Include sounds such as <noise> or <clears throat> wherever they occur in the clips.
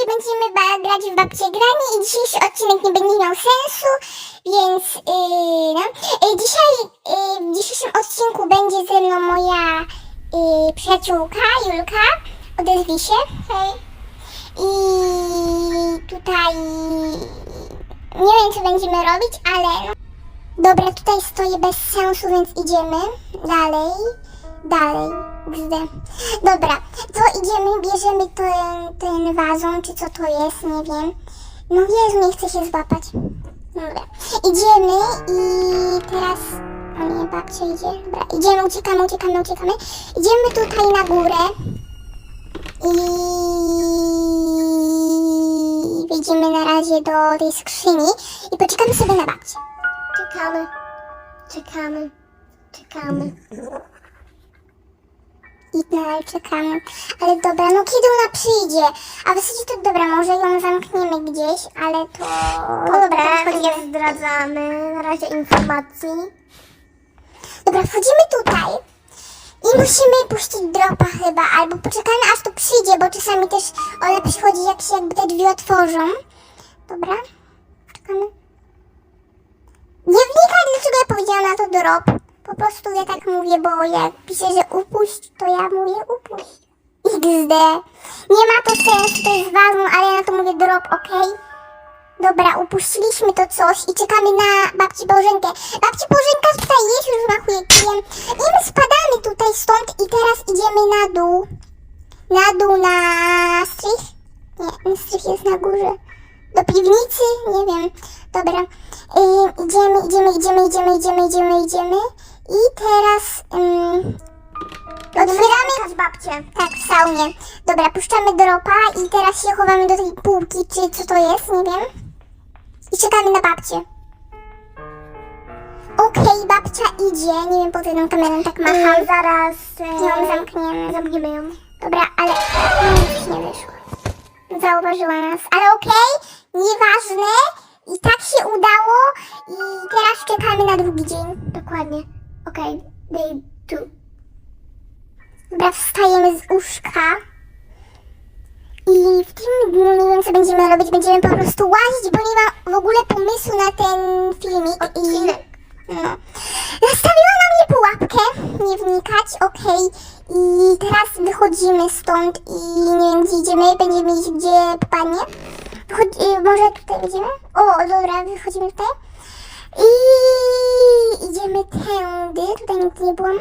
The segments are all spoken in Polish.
dzisiaj będziemy grać w babcie granie i dzisiejszy odcinek nie będzie miał sensu, więc yy, no. Yy, dzisiaj, yy, w dzisiejszym odcinku będzie ze mną moja yy, przyjaciółka Julka. Odezwij się. Hej. I tutaj nie wiem co będziemy robić, ale no. Dobra, tutaj stoję bez sensu, więc idziemy dalej. Dalej. Dobra, to idziemy, bierzemy ten, ten wazon, czy co to jest, nie wiem. No Jezu, nie chcę się złapać. Dobra, idziemy i teraz... O nie, babcia idzie. Dobra, idziemy, uciekamy, uciekamy, uciekamy. Idziemy tutaj na górę. I wejdziemy na razie do tej skrzyni i poczekamy sobie na babcię. Czekamy, czekamy, czekamy. Dalej czekamy. Ale dobra, no kiedy ona przyjdzie? A w zasadzie to dobra, może ją zamkniemy gdzieś, ale to... No dobra, nie zdradzamy na razie informacji. Dobra, wchodzimy tutaj i musimy puścić dropa chyba, albo poczekamy aż tu przyjdzie, bo czasami też ona przychodzi jak się jakby te drzwi otworzą. Dobra, czekamy. Nie wnikaj, dlaczego ja powiedziałam na to drop. Prostu ja tak mówię, bo jak piszę, że upuść, to ja mówię upuść. XD. Nie ma to sensu, to jest ważne, ale ja na to mówię drop, okej? Dobra, upuściliśmy to coś i czekamy na babci Bożenkę. Babci Bożenka tutaj jest, już machuje kijem. I my spadamy tutaj stąd i teraz idziemy na dół. Na dół na strych? Nie, strych jest na górze. Do piwnicy? Nie wiem. Dobra. Yy, idziemy, idziemy, idziemy, idziemy, idziemy, idziemy, idziemy. I teraz... Ym, otwieramy... z babcię. Tak, w saunie. Dobra, puszczamy dropa i teraz się chowamy do tej półki, czy co to jest, nie wiem. I czekamy na babcię. Okej, babcia idzie. Nie wiem, po co tą kamerą tak macham. Zaraz Ją e, zamkniemy. zamkniemy ją. Dobra, ale już nie wyszło. Zauważyła nas, ale okej, nieważne. I tak się udało i teraz czekamy na drugi dzień. Dokładnie. Okej, day two. Dobra, wstajemy z łóżka. I w tym dniu nie wiem co będziemy robić, będziemy po prostu łazić, bo nie mam w ogóle pomysłu na ten filmik. I, no. Nastawiła na mnie pułapkę, nie wnikać, okej. I teraz wychodzimy stąd i nie wiem gdzie idziemy, będziemy iść gdzie popadnie. Wychodzi, y, może tutaj będziemy? O, dobra, wychodzimy tutaj. I idziemy tędy, tutaj nigdy nie byłam.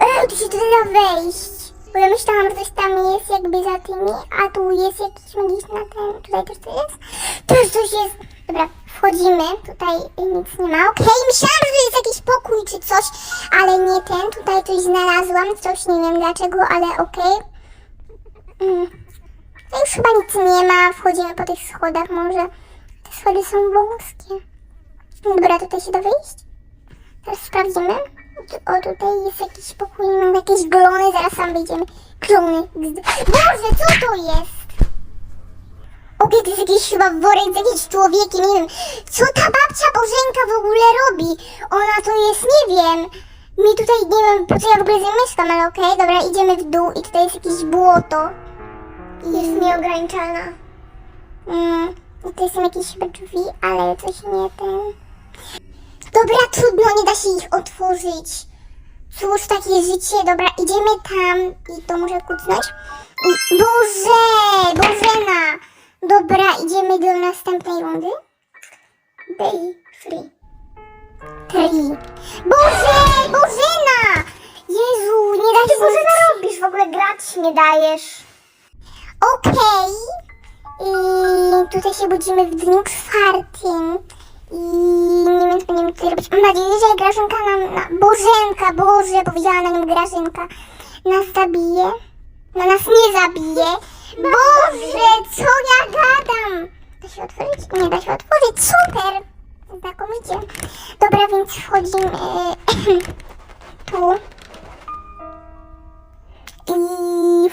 Ej, tu się tutaj da wejść. Bo ja myślałam, że coś tam jest jakby za tymi, a tu jest jakiś magiczny ten, tutaj też coś jest. Też coś jest. Dobra, wchodzimy, tutaj nic nie ma. Okej, myślałam, że jest jakiś pokój czy coś, ale nie ten. Tutaj coś znalazłam, coś nie wiem dlaczego, ale okej. Mm. No już chyba nic nie ma, wchodzimy po tych schodach może. Schody są wąskie. Dobra, tutaj się da wyjść? Teraz sprawdzimy. O, tutaj jest jakiś pokój, mam jakieś glony, zaraz sam wyjdziemy. Glony. Boże, co to jest? Okej, to jest jakiś chyba worek z jakimś człowiekiem, nie wiem. Co ta babcia Bożenka w ogóle robi? Ona to jest, nie wiem. Mi tutaj, nie wiem, po co ja w ogóle zamieszkam, ale okej, dobra, idziemy w dół i tutaj jest jakieś błoto. Jest nieograniczalna. Mm, i to są jakieś chyba drzwi, ale coś nie ten. Dobra, trudno, nie da się ich otworzyć. Cóż, takie życie. Dobra, idziemy tam i to może kucnąć. I... Boże! Bożena! Dobra, idziemy do następnej rundy. Day three. Three. Boże! Bożena! Jezu, nie da Ty się... Boże robisz? W ogóle grać nie dajesz. Okej. I tutaj się budzimy w dniu czwartym. I nie wiem, co będziemy robić. Mam nadzieję, że Grażynka nam... Na... Bożenka, Boże, powiedziała na nią Grażynka. Nas zabije. Na nas nie zabije. Boże, co ja gadam? Da się otworzyć? Nie da się otworzyć. Super. Znakomicie. Dobra, więc wchodzimy <clears throat> tu.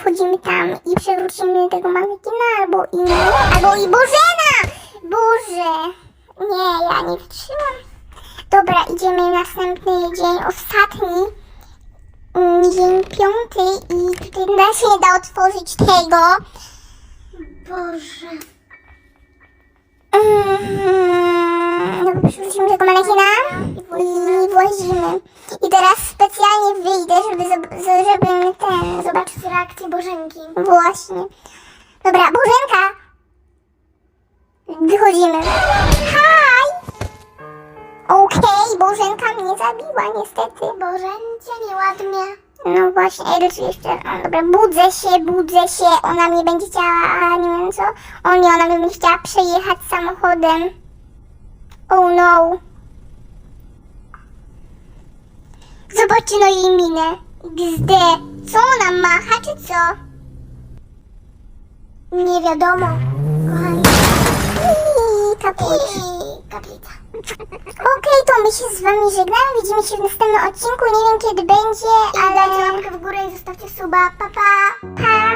Wchodzimy tam i przewrócimy tego manekina albo inny, albo i Bożena! Boże! Nie, ja nie wytrzymam. Dobra, idziemy następny dzień, ostatni. Mm, Dzień piąty i tutaj się nie da otworzyć tego. Boże. Mm, Dobra, przerzucimy tego manekina i włazimy. I teraz specjalnie wyjdę, żeby, żeby ten, zobaczyć Zobacz reakcję Bożenki. Właśnie. Dobra, Bożenka! Wychodzimy. Hi! Okej, Bożenka mnie zabiła niestety. Bożencie, nieładnie. No właśnie, ej, czy jeszcze, o, dobra, budzę się, budzę się, ona mnie będzie chciała, nie wiem co, o nie, ona mnie będzie chciała przejechać samochodem. Oh no. Zobaczcie no jej minę. XD. Co ona macha, czy co? Nie wiadomo. Kochani. I kaplica. Okej, to my się z wami żegnamy, widzimy się w następnym odcinku, nie wiem kiedy będzie, Ale dajcie łapkę w górę i zostawcie suba. Pa, pa. Pa!